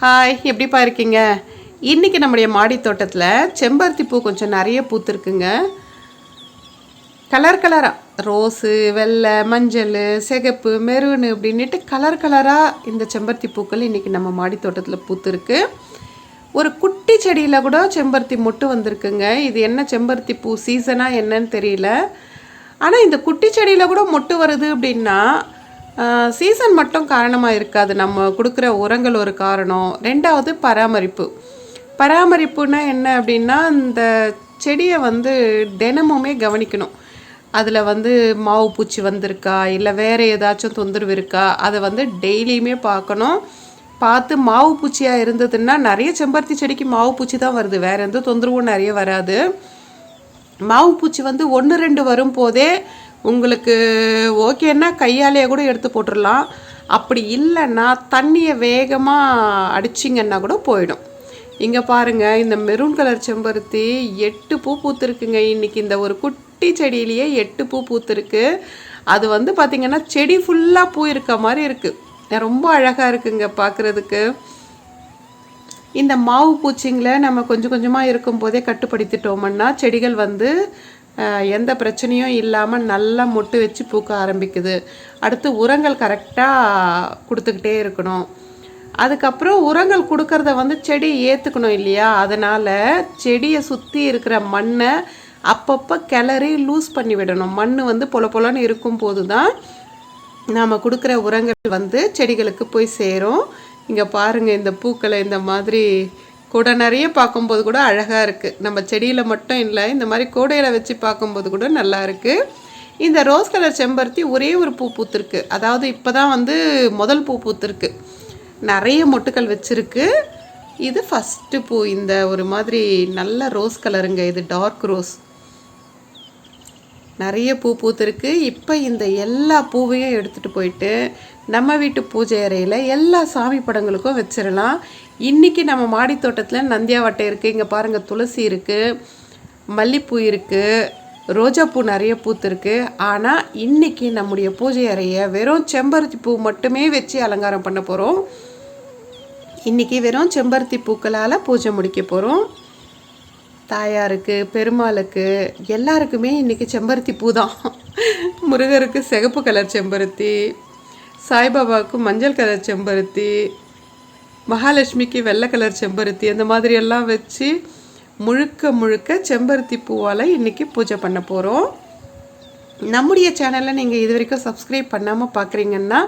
Hi எப்படிப்பா இருக்கீங்க? இன்றைக்கி நம்முடைய மாடி தோட்டத்தில் செம்பருத்தி பூ கொஞ்சம் நிறைய பூத்துருக்குங்க. கலர் கலராக ரோஸு வெள்ளை மஞ்சள் சிகப்பு மெருனு அப்படின்ட்டு கலர் கலராக இந்த செம்பருத்தி பூக்கள் இன்றைக்கி நம்ம மாடி தோட்டத்தில் பூத்துருக்கு. ஒரு குட்டி செடியில் கூட செம்பருத்தி மொட்டு வந்திருக்குங்க. இது என்ன செம்பருத்தி பூ? சீசனாக என்னன்னு தெரியல. ஆனால் இந்த குட்டி செடியில் கூட மொட்டு வருது அப்படின்னா சீசன் மட்டும் காரணமாக இருக்காது. நம்ம கொடுக்குற உரங்கள் ஒரு காரணம். ரெண்டாவது பராமரிப்பு. பராமரிப்புனா என்ன அப்படின்னா இந்த செடியை வந்து தினமுமே கவனிக்கணும். அதில் வந்து மாவு பூச்சி வந்திருக்கா? இல்லை வேறு ஏதாச்சும் தொந்தரவு இருக்கா? அதை வந்து டெய்லியுமே பார்க்கணும். பார்த்து மாவு பூச்சியாக இருந்ததுன்னா நிறைய செம்பருத்தி செடிக்கு மாவு பூச்சி தான் வருது. வேறு எந்த தொந்தரவும் நிறைய வராது. மாவு பூச்சி வந்து ஒன்று ரெண்டு வரும் போதே உங்களுக்கு ஓகேன்னா கையாலேயே கூட எடுத்து போட்டுடலாம். அப்படி இல்லைன்னா தண்ணியை வேகமாக அடிச்சிங்கன்னா கூட போயிடும். இங்கே பாருங்கள் இந்த மெரூன் கலர் செம்பருத்தி எட்டு பூ பூத்துருக்குங்க. இன்றைக்கி இந்த ஒரு குட்டி செடியிலேயே எட்டு பூ பூத்துருக்கு. அது வந்து பார்த்திங்கன்னா செடி ஃபுல்லாக பூ இருக்க மாதிரி இருக்குது ரொம்ப அழகாக இருக்குங்க பார்க்குறதுக்கு இந்த மாவு பூச்சிங்களை நம்ம கொஞ்சம் கொஞ்சமாக இருக்கும்போதே கட்டுப்படுத்திட்டோம்னா செடிகள் வந்து எந்த பிரச்சனையும் இல்லாமல் நல்லா மொட்டு வச்சு பூக்க ஆரம்பிக்குது. அடுத்து உரங்கள் கரெக்டாக கொடுத்துக்கிட்டே இருக்கணும். அதுக்கப்புறம் உரங்கள் கொடுக்கறத வந்து செடி ஏற்றுக்கணும் இல்லையா? அதனால் செடியை சுற்றி இருக்கிற மண்ணை அப்பப்போ கிளறி லூஸ் பண்ணி விடணும். மண் வந்து பொல பொலன்னு இருக்கும்போது தான் நாம் கொடுக்குற உரங்கள் வந்து செடிகளுக்கு போய் சேரும். இங்கே பாருங்கள் இந்த பூக்களை இந்த மாதிரி கூட நிறைய பார்க்கும்போது கூட அழகாக இருக்குது நம்ம செடியில் மட்டும் இல்லை இந்த மாதிரி கூடையில் வச்சு பார்க்கும்போது கூட நல்லா இருக்குது இந்த ரோஸ் கலர் செம்பருத்தி ஒரே ஒரு பூ பூத்திருக்கு. அதாவது இப்போ தான் வந்து முதல் பூ பூத்திருக்கு. நிறைய மொட்டுக்கள் வச்சுருக்கு. இது ஃபஸ்ட்டு பூ. இந்த ஒரு மாதிரி நல்ல ரோஸ் கலருங்க. இது டார்க் ரோஸ் நிறைய பூ பூத்துருக்கு. இப்போ இந்த எல்லா பூவையும் எடுத்துகிட்டு போயிட்டு நம்ம வீட்டு பூஜை அறையில் எல்லா சாமி படங்களுக்கும் வச்சிடலாம். இன்றைக்கி நம்ம மாடி தோட்டத்தில் நந்தியாவட்டை இருக்குது இங்கே பாருங்கள் துளசி இருக்குது மல்லிப்பூ இருக்குது ரோஜாப்பூ நிறைய பூத்துருக்கு. ஆனால் இன்றைக்கி நம்முடைய பூஜை அறையை வெறும் செம்பருத்தி பூ மட்டுமே வச்சு அலங்காரம் பண்ண போகிறோம் இன்றைக்கி வெறும் செம்பருத்தி பூக்களால் பூஜை முடிக்க போகிறோம் தாயாருக்கு பெருமாளுக்கு எல்லாருக்குமே இன்றைக்கி செம்பருத்தி பூ தான் முருகருக்கு சிகப்பு கலர் செம்பருத்தி சாய்பாபாவுக்கு மஞ்சள் கலர் செம்பருத்தி மகாலட்சுமிக்கு வெள்ளை கலர் செம்பருத்தி அந்த மாதிரி எல்லாம் வச்சு முழுக்க முழுக்க செம்பருத்தி பூவால் இன்றைக்கி பூஜை பண்ண போகிறோம் நம்முடைய சேனலை நீங்கள் இது வரைக்கும் சப்ஸ்கிரைப் பண்ணாமல் பார்க்குறீங்கன்னா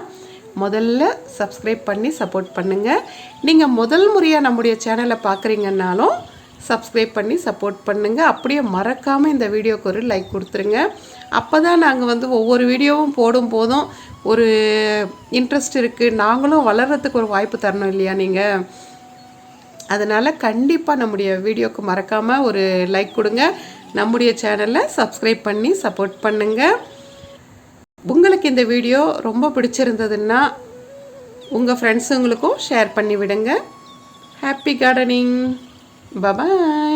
முதல்ல சப்ஸ்கிரைப் பண்ணி சப்போர்ட் பண்ணுங்கள் நீங்கள் முதல் முறையாக நம்முடைய சேனலை பார்க்குறீங்கன்னாலும் சப்ஸ்கிரைப் பண்ணி சப்போர்ட் பண்ணுங்கள் அப்படியே மறக்காமல் இந்த வீடியோக்கு ஒரு லைக் கொடுத்துருங்க. அப்போ தான் நாங்கள் வந்து ஒவ்வொரு வீடியோவும் போடும் போதும் ஒரு இன்ட்ரெஸ்ட் இருக்குது நாங்களும் வளர்கிறதுக்கு ஒரு வாய்ப்பு தரணும் இல்லையா நீங்கள் அதனால் கண்டிப்பாக நம்முடைய வீடியோக்கு மறக்காமல் ஒரு லைக் கொடுங்க. நம்முடைய சேனலை சப்ஸ்கிரைப் பண்ணி சப்போர்ட் பண்ணுங்கள் உங்களுக்கு இந்த வீடியோ ரொம்ப பிடிச்சிருந்ததுன்னா உங்கள் ஃப்ரெண்ட்ஸுங்களுக்கும் ஷேர் பண்ணி விடுங்க. Happy gardening Bye-bye.